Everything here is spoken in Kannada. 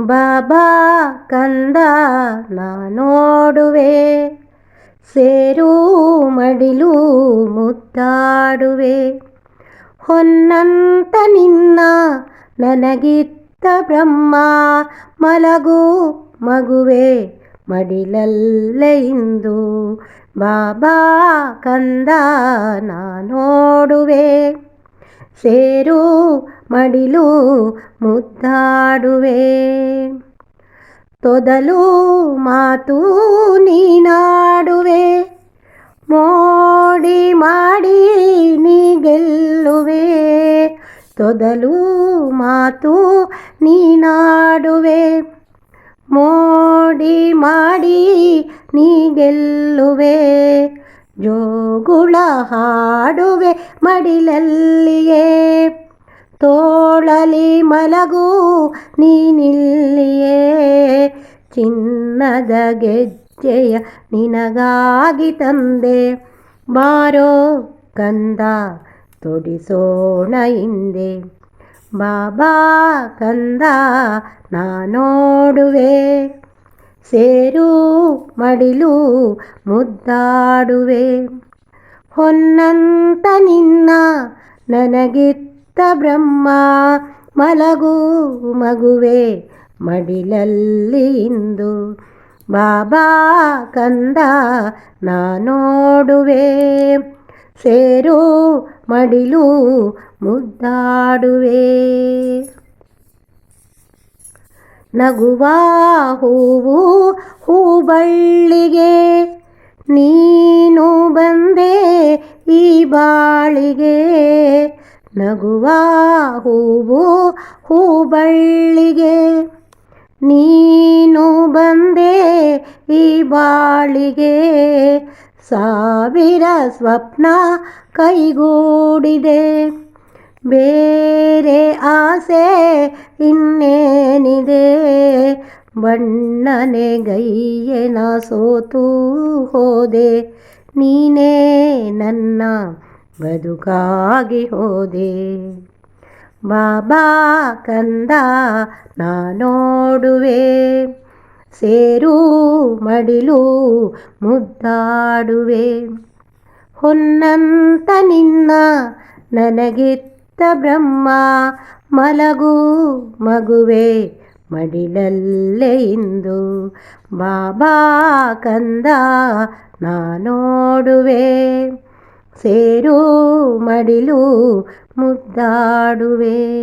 ಬಾಬಾ ಕಂದ ನಾನೋಡುವೆ ಸೇರು ಮಡಿಲು ಮುದ್ದಾಡುವೆ. ಹೊನ್ನಂತ ನಿನ್ನ ನನಗಿತ್ತ ಬ್ರಹ್ಮ ಮಲಗು ಮಗುವೆ. ಮಡಿಲಲ್ಲೇ ಇಂದು ಬಾಬಾ ಕಂದ ನಾನೋಡುವೆ. ಸೇರು ಮಡಿಲು ಮುದ್ದಾಡುವೆ. ತೊದಲು ಮಾತು ನೀನಾಡುವೆ. ಮೋಡಿ ಮಾಡಿ ನೀ ಗೆಲ್ಲುವೆ ತೊದಲು ಮಾತು ನೀನಾಡುವೆ. ಮೋಡಿ ಮಾಡಿ ನೀ ಗೆಲ್ಲುವೆ, ಜೋಗುಳ ಹಾಡುವೆ ಮಡಿಲಲ್ಲಿಯೇ. ತೋಳಲಿ ಮಲಗು ನೀನಿಲ್ಲಿಯೇ ಚಿನ್ನದ ಗೆಜ್ಜೆಯ ನಿನಗಾಗಿ ತಂದೆ. ಬಾರೋ ಕಂದ, ತೊಡಿಸೋಣ ಹಿಂದೆ. ಬಾಬಾ ಕಂದ ನಾ ನೋಡುವೆ ಸೇರು ಮಡಿಲು ಮುದ್ದಾಡುವೆ. ಹೊನ್ನಂತ ನಿನ್ನ ನನಗಿತ್ತ ಬ್ರಹ್ಮ ಮಲಗು ಮಗುವೆ. ಮಡಿಲಲ್ಲಿ ಇಂದು ಬಾಬಾ ಕಂದ ನಾನೋಡುವೆ. ಸೇರು ಮಡಿಲು ಮುದ್ದಾಡುವೆ. ನಗುವ ಹೂವು ಹೂಬಳ್ಳಿಗೆ, ನೀನು ಬಂದೆ ಈ ಬಾಳಿಗೆ. ನಗುವ ಹೂವು ಹೂಬಳ್ಳಿಗೆ, ನೀನು ಬಂದೆ ಈ ಬಾಳಿಗೆ. ಸಾವಿರ ಸ್ವಪ್ನ ಕೈಗೂಡಿದೆ. ಬೇರೆ ಆಸೆ ಇನ್ನೇನಿದೆ? ಬಣ್ಣನೆ ಗೈಯನ ಸೋತು ಹೋದೆ. ನೀನೇ ನನ್ನ ಬದುಕಾಗಿ ಹೋದೆ. ಬಾಬಾ ಕಂದ ನಾನೋಡುವೆ ಸೇರು ಮಡಿಲು ಮುದ್ದಾಡುವೆ. ಹೊನ್ನಂತ ನಿನ್ನ ನನಗಿತ್ತ ಬ್ರಹ್ಮ ಮಲಗು ಮಗುವೆ ಮಡಿಲಲ್ಲೇ ಇಂದು. ಬಾಬಾ ಕಂದ ನಾನೋಡುವೆ ಸೇರು ಮಡಿಲು ಮುದ್ದಾಡುವೆ.